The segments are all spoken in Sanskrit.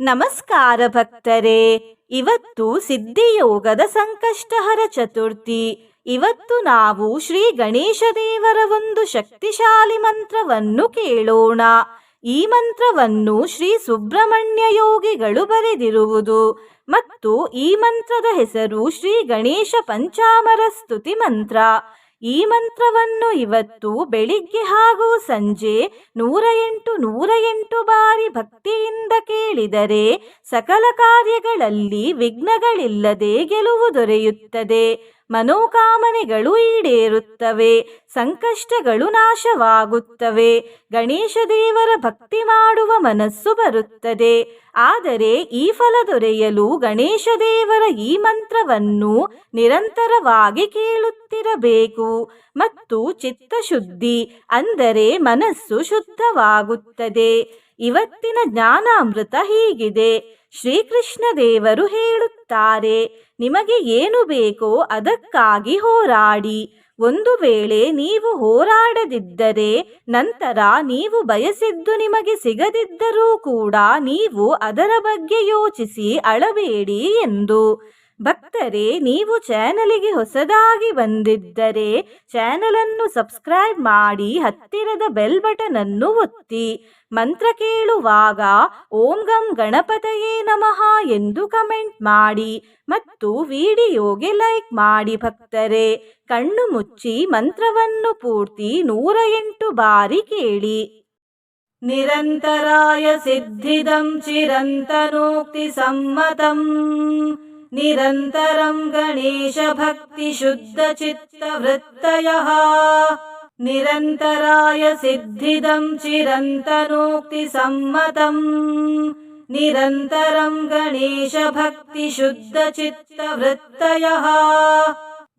ನಮಸ್ಕಾರ ಭಕ್ತರೇ. ಇವತ್ತು ಸಿದ್ಧಿಯೋಗದ ಸಂಕಷ್ಟಹರ ಚತುರ್ಥಿ. ಇವತ್ತು ನಾವು ಶ್ರೀ ಗಣೇಶ ದೇವರ ಒಂದು ಶಕ್ತಿಶಾಲಿ ಮಂತ್ರವನ್ನು ಕೇಳೋಣ. ಈ ಮಂತ್ರವನ್ನು ಶ್ರೀ ಸುಬ್ರಹ್ಮಣ್ಯ ಯೋಗಿಗಳು ಬರೆದಿರುವುದು ಮತ್ತು ಈ ಮಂತ್ರದ ಹೆಸರು ಶ್ರೀ ಗಣೇಶ ಪಂಚಾಮರ ಸ್ತುತಿ ಮಂತ್ರ. ಈ ಮಂತ್ರವನ್ನು ಇವತ್ತು ಬೆಳಿಗ್ಗೆ ಹಾಗೂ ಸಂಜೆ ನೂರ ಎಂಟು ನೂರ ಎಂಟು ಬಾರಿ ಭಕ್ತಿಯಿಂದ ಕೇಳಿದರೆ ಸಕಲ ಕಾರ್ಯಗಳಲ್ಲಿ ವಿಘ್ನಗಳಿಲ್ಲದೆ ಗೆಲುವು ದೊರೆಯುತ್ತದೆ. ಮನೋಕಾಮನೆಗಳು ಈಡೇರುತ್ತವೆ, ಸಂಕಷ್ಟಗಳು ನಾಶವಾಗುತ್ತವೆ, ಗಣೇಶ ದೇವರ ಭಕ್ತಿ ಮಾಡುವ ಮನಸ್ಸು ಬರುತ್ತದೆ. ಆದರೆ ಈ ಫಲ ದೊರೆಯಲು ಗಣೇಶ ದೇವರ ಈ ಮಂತ್ರವನ್ನು ನಿರಂತರವಾಗಿ ಕೇಳುತ್ತಿರಬೇಕು. ಮತ್ತು ಚಿತ್ತಶುದ್ಧಿ ಅಂದರೆ ಮನಸ್ಸು ಶುದ್ಧವಾಗುತ್ತದೆ. ಇವತ್ತಿನ ಜ್ಞಾನಾಮೃತ ಹೀಗಿದೆ. ಶ್ರೀಕೃಷ್ಣ ದೇವರು ಹೇಳುತ್ತಾರೆ ನಿಮಗೆ ಏನು ಬೇಕೋ ಅದಕ್ಕಾಗಿ ಹೋರಾಡಿ. ಒಂದು ವೇಳೆ ನೀವು ಹೋರಾಡದಿದ್ದರೆ ನಂತರ ನೀವು ಬಯಸಿದ್ದು ನಿಮಗೆ ಸಿಗದಿದ್ದರೂ ಕೂಡ ನೀವು ಅದರ ಬಗ್ಗೆ ಯೋಚಿಸಿ ಅಳಬೇಡಿ ಎಂದು. ಭಕ್ತರೇ, ನೀವು ಚಾನಲಿಗೆ ಹೊಸದಾಗಿ ಬಂದಿದ್ದರೆ ಚಾನಲನ್ನು ಸಬ್ಸ್ಕ್ರೈಬ್ ಮಾಡಿ ಹತ್ತಿರದ ಬೆಲ್ ಬಟನ್ ಅನ್ನು ಒತ್ತಿ. ಮಂತ್ರ ಕೇಳುವಾಗ ಓಂ ಗಂ ಗಣಪತಯೇ ನಮಃ ಎಂದು ಕಮೆಂಟ್ ಮಾಡಿ ಮತ್ತು ವಿಡಿಯೋಗೆ ಲೈಕ್ ಮಾಡಿ ಭಕ್ತರೇ. ಕಣ್ಣು ಮುಚ್ಚಿ ಮಂತ್ರವನ್ನು ಪೂರ್ತಿ ನೂರ ಎಂಟು ಬಾರಿ ಕೇಳಿ. ನಿರಂತರಾಯ ಸಿದ್ಧಿದಂ ಚಿರಂತನೋಕ್ತಿ ಸಮ್ಮತಂ. निरन्तरं गणेशभक्तिशुद्धचित्तवृत्तयः। निरन्तराय सिद्धिदं चिरन्तनोक्तिसम्मतम् निरन्तरं गणेशभक्तिशुद्धचित्तवृत्तयः।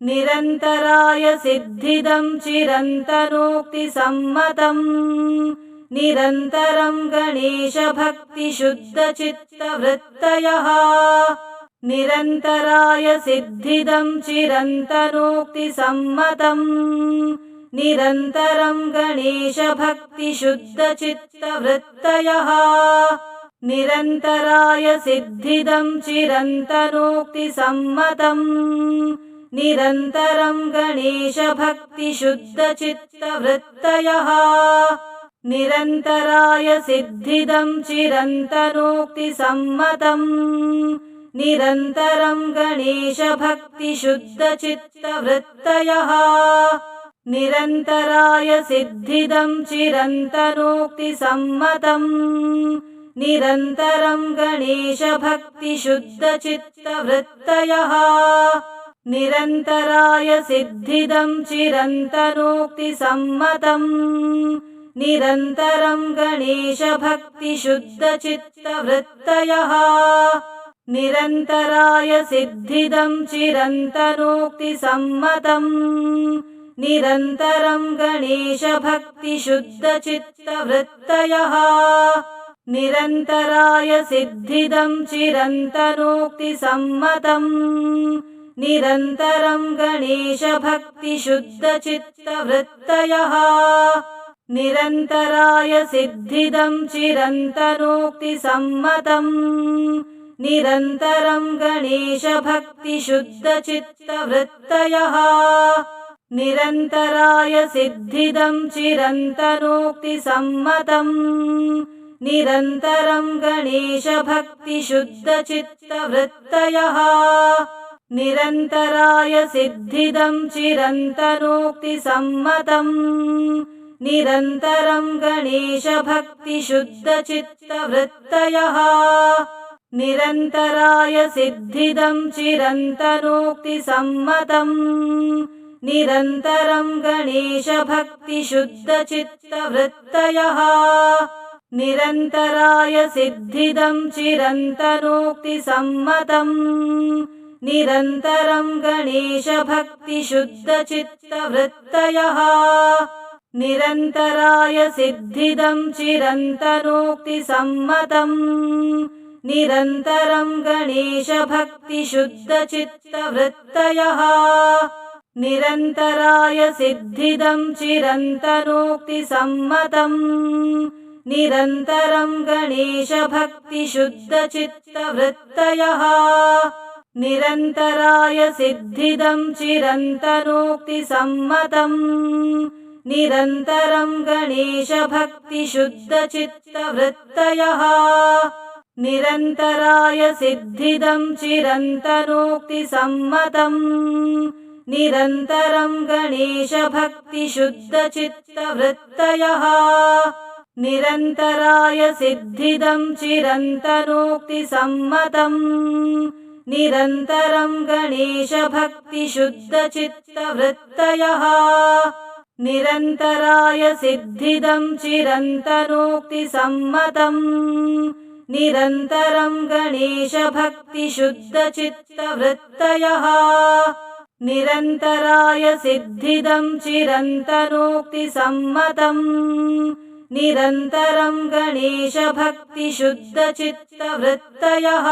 निरन्तराय सिद्धिदं चिरन्तनोक्तिसम्मतम् निरन्तरं गणेशभक्तिशुद्धचित्तवृत्तयः निरन्तराय सिद्धिदं चिरन्तनोक्तिसम्मतम् निरन्तरं गणेशभक्तिशुद्धचित्तवृत्तयः। निरन्तराय सिद्धिदं चिरन्तनोक्तिसम्मतम् निरन्तरं गणेशभक्तिशुद्धचित्तवृत्तयः। निरन्तराय सिद्धिदं चिरन्तनोक्तिसम्मतम् निरन्तरं गणेशभक्तिशुद्धचित्तवृत्तयः। निरन्तराय सिद्धिदं चिरन्तनोक्तिसम्मतम्। निरन्तरं गणेशभक्तिशुद्धचित्तवृत्तयः। निरन्तराय सिद्धिदं चिरन्तनोक्तिसम्मतम्। निरन्तरं गणेशभक्तिशुद्धचित्तवृत्तयः निरन्तराय सिद्धिदं चिरन्तनोक्तिसम्मतम्। निरन्तरं गणेशभक्तिशुद्धचित्तवृत्तयः। निरन्तराय सिद्धिदं चिरन्तनोक्तिसम्मतम्। निरन्तरं गणेशभक्तिशुद्धचित्तवृत्तयः। निरन्तराय सिद्धिदं चिरन्तनोक्तिसम्मतम् निरन्तरं गणेशभक्तिशुद्धचित्तवृत्तयः। निरन्तराय सिद्धिदं चिरन्तनोक्तिसम्मतम् निरन्तरं गणेशभक्तिशुद्धचित्तवृत्तयः। निरन्तराय सिद्धिदं चिरन्तनोक्तिसम्मतम् निरन्तरं गणेशभक्तिशुद्धचित्तवृत्तयः निरन्तराय सिद्धिदं चिरन्तनोक्तिसम्मतम्। निरन्तरं गणेशभक्तिशुद्धचित्तवृत्तयः। निरन्तराय सिद्धिदं चिरन्तनोक्तिसम्मतम्। निरन्तरं गणेशभक्तिशुद्धचित्तवृत्तयः। निरन्तराय सिद्धिदं चिरन्तनोक्तिसम्मतम् निरन्तरं गणेशभक्तिशुद्धचित्तवृत्तयः। निरन्तराय सिद्धिदं चिरन्तनोक्तिसम्मतम्। निरन्तरं गणेशभक्तिशुद्धचित्तवृत्तयः। निरन्तराय सिद्धिदं चिरन्तनोक्तिसम्मतम्। निरन्तरं गणेशभक्तिशुद्धचित्तवृत्तयः निरन्तराय सिद्धिदं चिरन्तनोक्तिसम्मतम्। निरन्तरं गणेशभक्तिशुद्धचित्तवृत्तयः। निरन्तराय सिद्धिदं चिरन्तनोक्तिसम्मतम्। निरन्तरं गणेशभक्तिशुद्धचित्तवृत्तयः। निरन्तराय सिद्धिदं चिरन्तनोक्तिसम्मतम् निरन्तरं गणेशभक्तिशुद्धचित्तवृत्तयः। निरन्तराय सिद्धिदं चिरन्तनोक्तिसम्मतम् निरन्तरं गणेशभक्तिशुद्धचित्तवृत्तयः।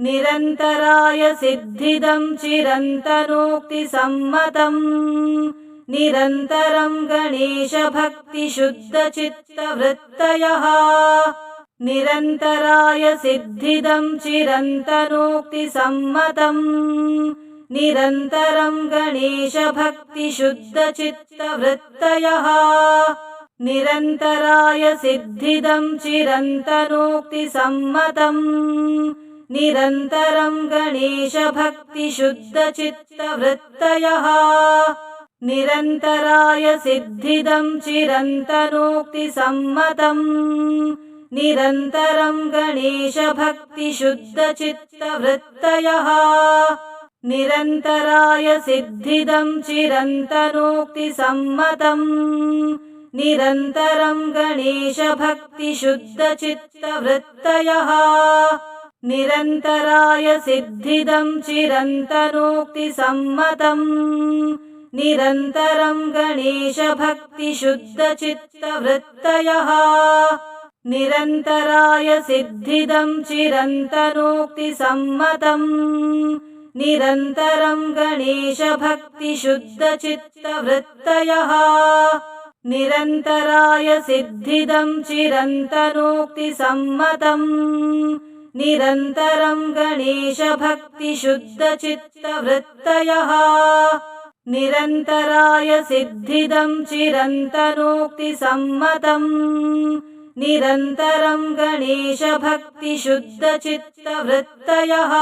निरन्तराय सिद्धिदं चिरन्तनोक्तिसम्मतम् निरन्तरं गणेशभक्तिशुद्धचित्तवृत्तयः निरन्तराय सिद्धिदं चिरन्तनोक्तिसम्मतम्। निरन्तरं गणेशभक्तिशुद्धचित्तवृत्तयः। निरन्तराय सिद्धिदं चिरन्तनोक्तिसम्मतम्। निरन्तरं गणेशभक्तिशुद्धचित्तवृत्तयः। निरन्तराय सिद्धिदं चिरन्तनोक्तिसम्मतम् निरन्तरं गणेशभक्तिशुद्धचित्तवृत्तयः। निरन्तराय सिद्धिदं चिरन्तनोक्तिसम्मतम्। निरन्तरं गणेशभक्तिशुद्धचित्तवृत्तयः। निरन्तराय सिद्धिदं चिरन्तनोक्तिसम्मतम्। निरन्तरं गणेशभक्तिशुद्धचित्तवृत्तयः निरन्तराय सिद्धिदं चिरन्तनोक्तिसम्मतम्। निरन्तरं गणेशभक्तिशुद्धचित्तवृत्तयः। निरन्तराय सिद्धिदं चिरन्तनोक्तिसम्मतम्। निरन्तरं गणेशभक्तिशुद्धचित्तवृत्तयः। निरन्तराय सिद्धिदं चिरन्तनोक्तिसम्मतम् निरन्तरं गणेशभक्तिशुद्धचित्तवृत्तयः।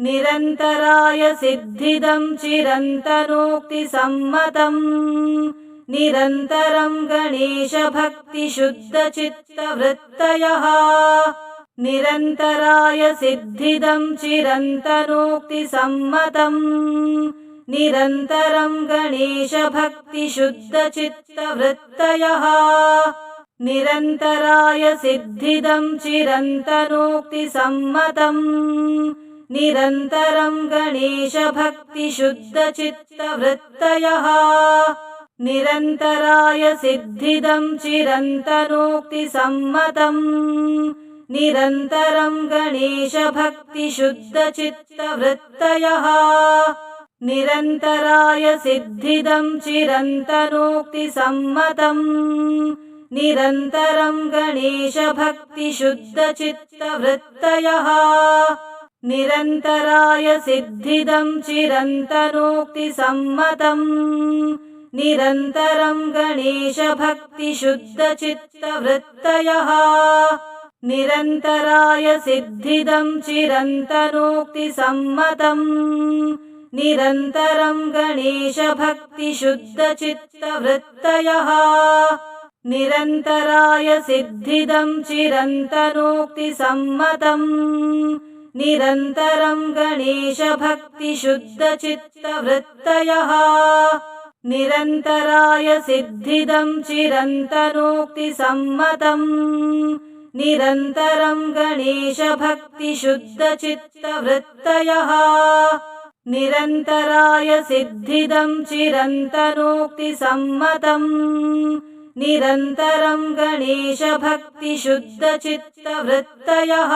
निरन्तराय सिद्धिदं चिरन्तनोक्तिसम्मतम् निरन्तरं गणेशभक्तिशुद्धचित्तवृत्तयः। निरन्तराय सिद्धिदं चिरन्तनोक्तिसम्मतम् निरन्तरं गणेशभक्तिशुद्धचित्तवृत्तयः निरन्तराय सिद्धिदं चिरन्तनोक्तिसम्मतम् निरन्तरं गणेशभक्तिशुद्धचित्तवृत्तयः निरन्तराय सिद्धिदं चिरन्तनोक्तिसम्मतम् निरन्तरं गणेशभक्तिशुद्धचित्तवृत्तयः निरन्तराय सिद्धिदं चिरन्तनोक्तिसम्मतम् निरन्तरं गणेशभक्तिशुद्धचित्तवृत्तयः। निरन्तराय सिद्धिदं चिरन्तनोक्तिसम्मतम्। निरन्तरं गणेशभक्तिशुद्धचित्तवृत्तयः। निरन्तराय सिद्धिदं चिरन्तनोक्तिसम्मतम्। निरन्तरं गणेशभक्तिशुद्धचित्तवृत्तयः निरन्तराय सिद्धिदं चिरन्तनोक्तिसम्मतम्। निरन्तरं गणेशभक्तिशुद्धचित्तवृत्तयः। निरन्तराय सिद्धिदं चिरन्तनोक्तिसम्मतम्। निरन्तरं गणेशभक्तिशुद्धचित्तवृत्तयः। निरन्तराय सिद्धिदं चिरन्तनोक्तिसम्मतम् निरन्तरं गणेशभक्तिशुद्धचित्तवृत्तयः।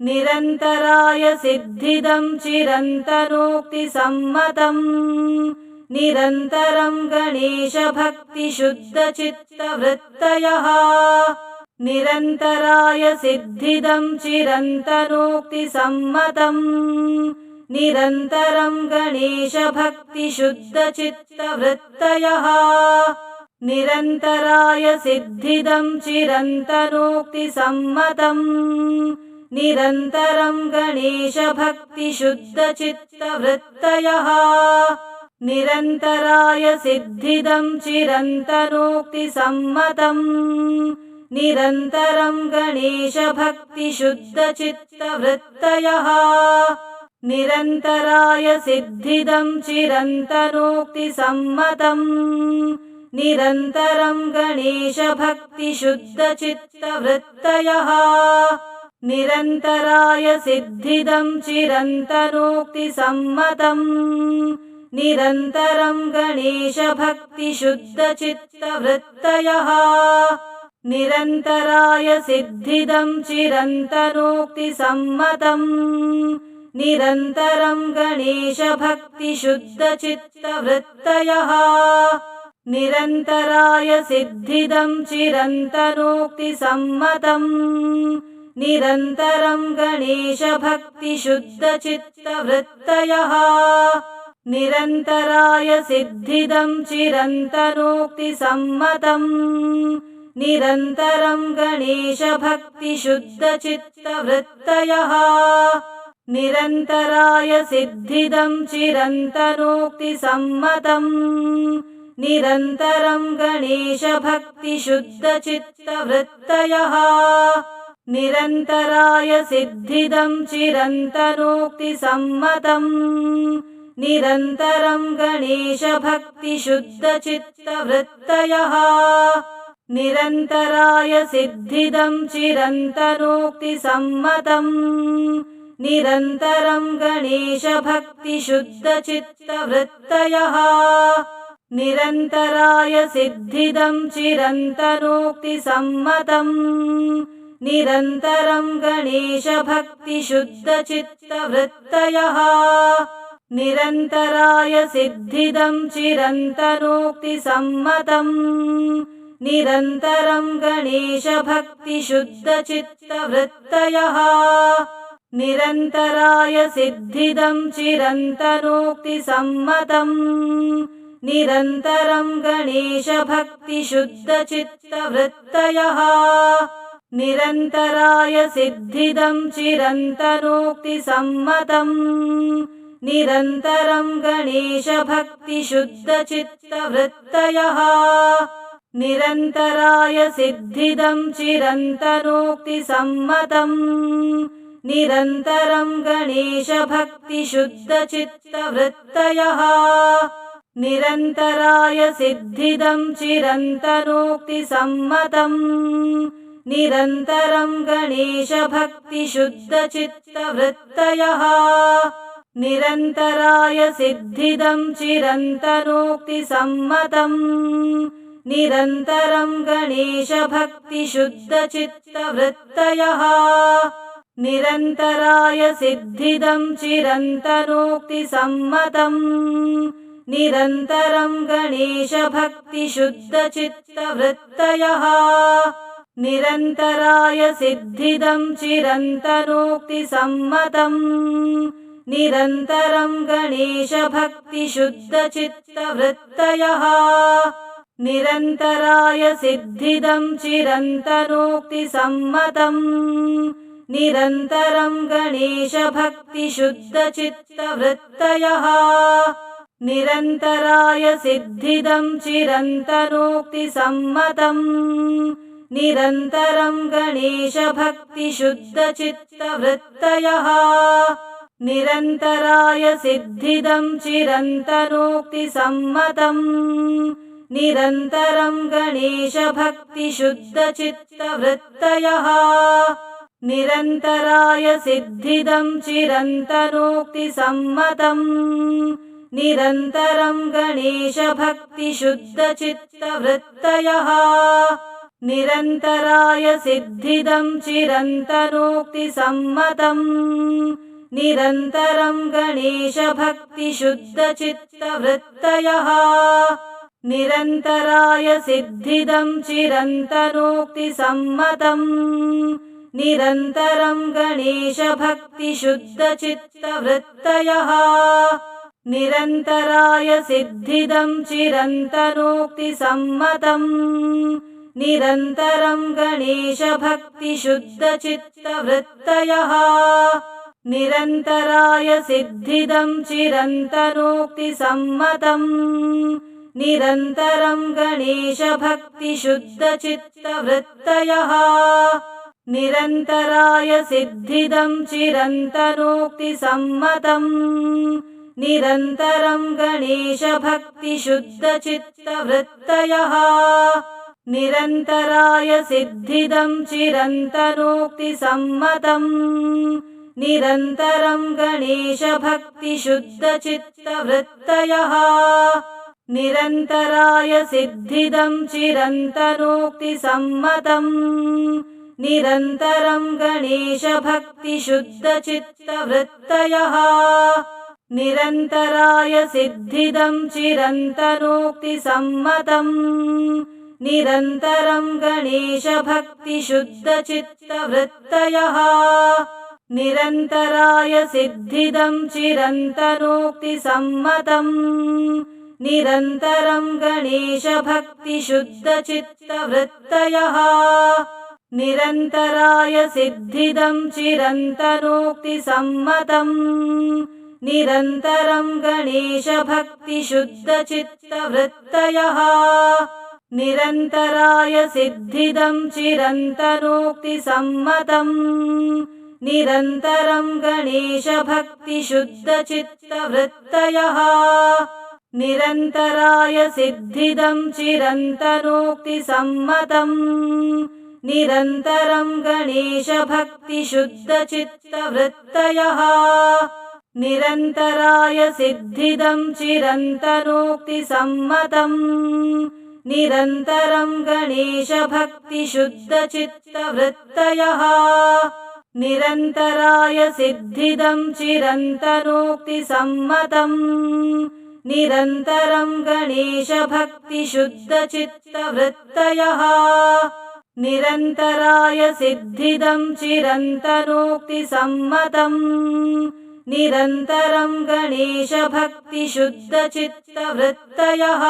निरन्तराय सिद्धिदं चिरन्तनोक्तिसम्मतम्। निरन्तरं गणेशभक्तिशुद्धचित्तवृत्तयः। निरन्तराय सिद्धिदं चिरन्तनोक्तिसम्मतम्। निरन्तरं गणेशभक्तिशुद्धचित्तवृत्तयः निरन्तराय सिद्धिदं चिरन्तनोक्तिसम्मतम्। निरन्तरं गणेशभक्तिशुद्धचित्तवृत्तयः। निरन्तराय सिद्धिदं चिरन्तनोक्तिसम्मतम्। निरन्तरं गणेशभक्तिशुद्धचित्तवृत्तयः। निरन्तराय सिद्धिदं चिरन्तनोक्तिसम्मतम् निरन्तरं गणेशभक्तिशुद्धचित्तवृत्तयः। निरन्तराय सिद्धिदं चिरन्तनोक्तिसम्मतम् निरन्तरं गणेशभक्तिशुद्धचित्तवृत्तयः। निरन्तराय सिद्धिदं चिरन्तनोक्तिसम्मतम् निरन्तरं गणेशभक्तिशुद्धचित्तवृत्तयः निरन्तराय सिद्धिदं चिरन्तनोक्तिसम्मतम्। निरन्तरं गणेशभक्तिशुद्धचित्तवृत्तयः। निरन्तराय सिद्धिदं चिरन्तनोक्तिसम्मतम्। निरन्तरं गणेशभक्तिशुद्धचित्तवृत्तयः। निरन्तराय सिद्धिदं चिरन्तनोक्तिसम्मतम् निरन्तरं गणेशभक्तिशुद्धचित्तवृत्तयः। निरन्तराय सिद्धिदं चिरन्तनोक्तिसम्मतम्। निरन्तरं गणेशभक्तिशुद्धचित्तवृत्तयः। निरन्तराय सिद्धिदं चिरन्तनोक्तिसम्मतम्। निरन्तरं गणेशभक्तिशुद्धचित्तवृत्तयः निरन्तराय सिद्धिदं चिरन्तनोक्तिसम्मतम्। निरन्तरं गणेशभक्तिशुद्धचित्तवृत्तयः। निरन्तराय सिद्धिदं चिरन्तनोक्तिसम्मतम्। निरन्तरं गणेशभक्तिशुद्धचित्तवृत्तयः। निरन्तराय सिद्धिदं चिरन्तनोक्तिसम्मतम् निरन्तरं गणेशभक्तिशुद्धचित्तवृत्तयः। निरन्तराय सिद्धिदं चिरन्तनोक्तिसम्मतम् निरन्तरं गणेशभक्तिशुद्धचित्तवृत्तयः। निरन्तराय सिद्धिदं चिरन्तनोक्तिसम्मतम् निरन्तरं गणेशभक्तिशुद्धचित्तवृत्तयः निरन्तराय सिद्धिदं चिरन्तनोक्तिसम्मतम्। निरन्तरं गणेशभक्तिशुद्धचित्तवृत्तयः। निरन्तराय सिद्धिदं चिरन्तनोक्तिसम्मतम्। निरन्तरं गणेशभक्तिशुद्धचित्तवृत्तयः। निरन्तराय सिद्धिदं चिरन्तनोक्तिसम्मतम् निरन्तरं गणेशभक्तिशुद्धचित्तवृत्तयः। निरन्तराय सिद्धिदं चिरन्तनोक्तिसम्मतम्। निरन्तरं गणेशभक्तिशुद्धचित्तवृत्तयः। निरन्तराय सिद्धिदं चिरन्तनोक्तिसम्मतम्। निरन्तरं गणेशभक्तिशुद्धचित्तवृत्तयः निरन्तराय सिद्धिदं चिरन्तनोक्तिसम्मतम्। निरन्तरं गणेशभक्तिशुद्धचित्तवृत्तयः। निरन्तराय सिद्धिदं चिरन्तनोक्तिसम्मतम्। निरन्तरं गणेशभक्तिशुद्धचित्तवृत्तयः। निरन्तराय सिद्धिदं चिरन्तनोक्तिसम्मतम् निरन्तरं गणेशभक्तिशुद्धचित्तवृत्तयः। निरन्तराय सिद्धिदं चिरन्तनोक्तिसम्मतम् निरन्तरं गणेशभक्तिशुद्धचित्तवृत्तयः। निरन्तराय सिद्धिदं चिरन्तनोक्तिसम्मतम् निरन्तरं गणेशभक्तिशुद्धचित्तवृत्तयः निरन्तराय सिद्धिदं चिरन्तनोक्तिसम्मतम्। निरन्तरं गणेशभक्तिशुद्धचित्तवृत्तयः। निरन्तराय सिद्धिदं चिरन्तनोक्तिसम्मतम्। निरन्तरं गणेशभक्तिशुद्धचित्तवृत्तयः। निरन्तराय सिद्धिदं चिरन्तनोक्तिसम्मतम् निरन्तरं गणेशभक्तिशुद्धचित्तवृत्तयः। निरन्तराय सिद्धिदं चिरन्तनोक्तिसम्मतम्। निरन्तरं गणेशभक्तिशुद्धचित्तवृत्तयः। निरन्तराय सिद्धिदं चिरन्तनोक्तिसम्मतम्। निरन्तरं गणेशभक्तिशुद्धचित्तवृत्तयः निरन्तराय सिद्धिदं चिरन्तनोक्तिसम्मतम्। निरन्तरं गणेशभक्तिशुद्धचित्तवृत्तयः। निरन्तराय सिद्धिदं चिरन्तनोक्तिसम्मतम्। निरन्तरं गणेशभक्तिशुद्धचित्तवृत्तयः। निरन्तराय सिद्धिदं चिरन्तनोक्तिसम्मतम् निरन्तरं गणेशभक्तिशुद्धचित्तवृत्तयः। निरन्तराय सिद्धिदं चिरन्तनोक्तिसम्मतम् निरन्तरं गणेशभक्तिशुद्धचित्तवृत्तयः। निरन्तराय सिद्धिदं चिरन्तनोक्तिसम्मतम् निरन्तरं गणेशभक्तिशुद्धचित्तवृत्तयः निरन्तराय सिद्धिदं चिरन्तनोक्तिसम्मतम् निरन्तरं गणेशभक्तिशुद्धचित्तवृत्तयः। निरन्तराय सिद्धिदं चिरन्तनोक्तिसम्मतम् निरन्तरं गणेशभक्तिशुद्धचित्तवृत्तयः। निरन्तराय सिद्धिदं चिरन्तनोक्तिसम्मतम् निरन्तरं गणेशभक्तिशुद्धचित्तवृत्तयः।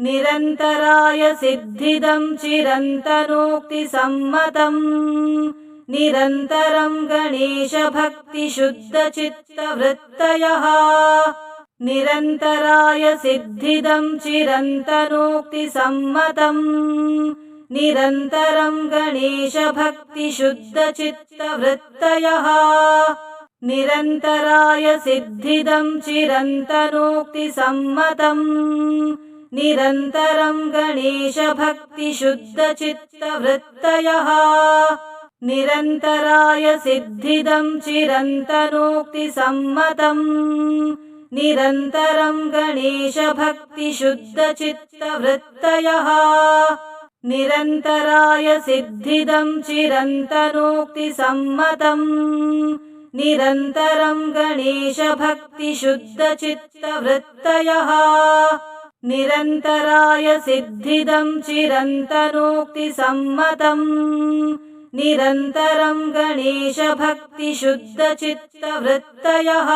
निरन्तराय सिद्धिदं चिरन्तनोक्तिसम्मतम्। निरन्तरं गणेशभक्तिशुद्धचित्तवृत्तयः। निरन्तराय सिद्धिदं चिरन्तनोक्तिसम्मतम्। निरन्तरं गणेशभक्तिशुद्धचित्तवृत्तयः निरन्तराय सिद्धिदं चिरन्तनोक्तिसम्मतम्। निरन्तरं गणेशभक्तिशुद्धचित्तवृत्तयः। निरन्तराय सिद्धिदं चिरन्तनोक्तिसम्मतम्। निरन्तरं गणेशभक्तिशुद्धचित्तवृत्तयः। निरन्तराय सिद्धिदं चिरन्तनोक्तिसम्मतम् निरन्तरं गणेशभक्तिशुद्धचित्तवृत्तयः। निरन्तराय सिद्धिदं चिरन्तनोक्तिसम्मतम् निरन्तरं गणेशभक्तिशुद्धचित्तवृत्तयः।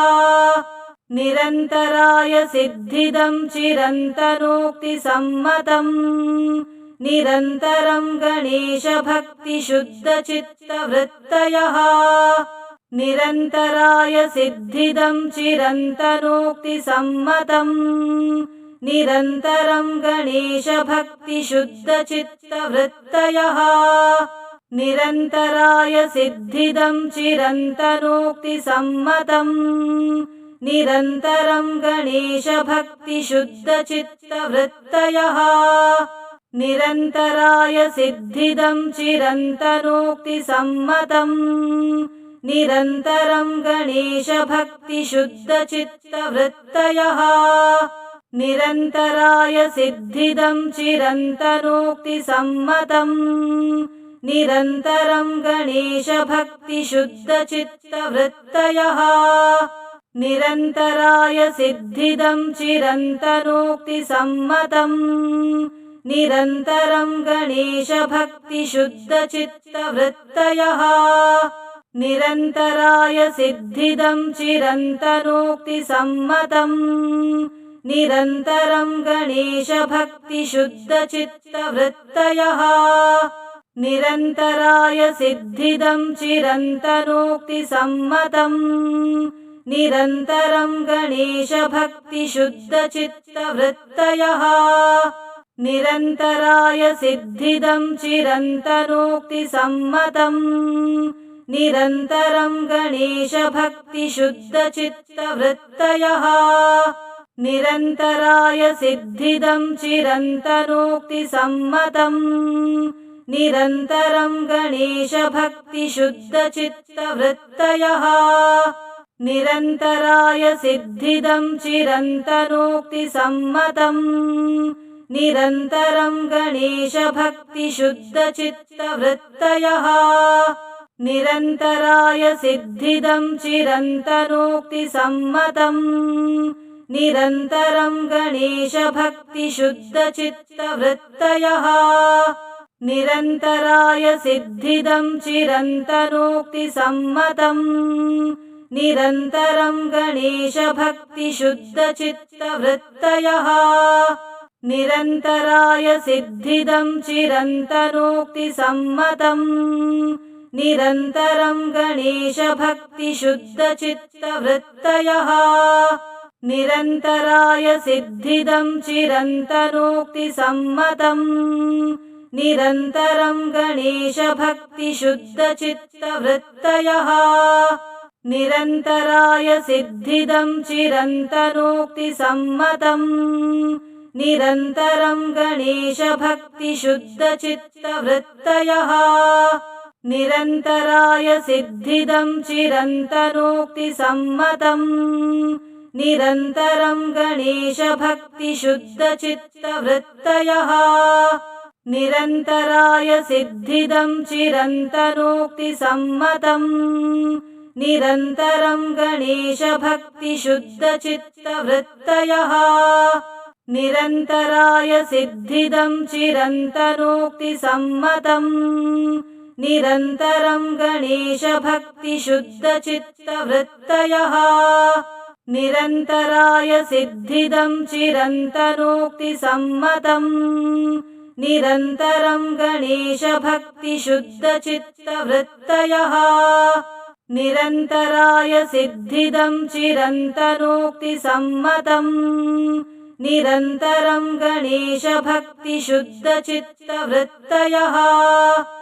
निरन्तराय सिद्धिदं चिरन्तनोक्तिसम्मतम् निरन्तरं गणेशभक्तिशुद्धचित्तवृत्तयः निरन्तराय सिद्धिदं चिरन्तनोक्तिसम्मतम् निरन्तरं गणेशभक्तिशुद्धचित्तवृत्तयः। निरन्तराय सिद्धिदं चिरन्तनोक्तिसम्मतम् निरन्तरं गणेशभक्तिशुद्धचित्तवृत्तयः। निरन्तराय सिद्धिदं चिरन्तनोक्तिसम्मतम् निरन्तरं गणेशभक्तिशुद्धचित्तवृत्तयः। निरन्तराय सिद्धिदं चिरन्तनोक्तिसम्मतम्। निरन्तरं गणेशभक्तिशुद्धचित्तवृत्तयः। निरन्तराय सिद्धिदं चिरन्तनोक्तिसम्मतम्। निरन्तरं गणेशभक्तिशुद्धचित्तवृत्तयः निरन्तराय सिद्धिदं चिरन्तनोक्तिसम्मतम्। निरन्तरं गणेशभक्तिशुद्धचित्तवृत्तयः। निरन्तराय सिद्धिदं चिरन्तनोक्तिसम्मतम्। निरन्तरं गणेशभक्तिशुद्धचित्तवृत्तयः। निरन्तराय सिद्धिदं चिरन्तनोक्तिसम्मतम् निरन्तरं गणेशभक्तिशुद्धचित्तवृत्तयः। निरन्तराय सिद्धिदं चिरन्तनोक्तिसम्मतम् निरन्तरं गणेशभक्तिशुद्धचित्तवृत्तयः। निरन्तराय सिद्धिदं चिरन्तनोक्तिसम्मतम् निरन्तरं गणेशभक्तिशुद्धचित्तवृत्तयः निरन्तराय सिद्धिदं चिरन्तनोक्तिसम्मतम्। निरन्तरं गणेशभक्तिशुद्धचित्तवृत्तयः। निरन्तराय सिद्धिदं चिरन्तनोक्तिसम्मतम्। निरन्तरं गणेशभक्तिशुद्धचित्तवृत्तयः। निरन्तराय सिद्धिदं चिरन्तनोक्तिसम्मतम् निरन्तरं गणेशभक्तिशुद्धचित्तवृत्तयः। निरन्तराय सिद्धिदं चिरन्तनोक्तिसम्मतम्। निरन्तरं गणेशभक्तिशुद्धचित्तवृत्तयः। निरन्तराय सिद्धिदं चिरन्तनोक्तिसम्मतम्। निरन्तरं गणेशभक्तिशुद्धचित्तवृत्तयः निरन्तराय सिद्धिदं चिरन्तनोक्तिसम्मतम्। निरन्तरं गणेशभक्तिशुद्धचित्तवृत्तयः। निरन्तराय सिद्धिदं चिरन्तनोक्तिसम्मतम्। निरन्तरं गणेशभक्तिशुद्धचित्तवृत्तयः। निरन्तराय सिद्धिदं चिरन्तनोक्तिसम्मतम् निरन्तरं गणेशभक्तिशुद्धचित्तवृत्तयः। निरन्तराय सिद्धिदं चिरन्तनोक्तिसम्मतम् निरन्तरं गणेशभक्तिशुद्धचित्तवृत्तयः। निरन्तराय सिद्धिदं चिरन्तनोक्तिसम्मतम् निरन्तरं गणेशभक्तिशुद्धचित्तवृत्तयः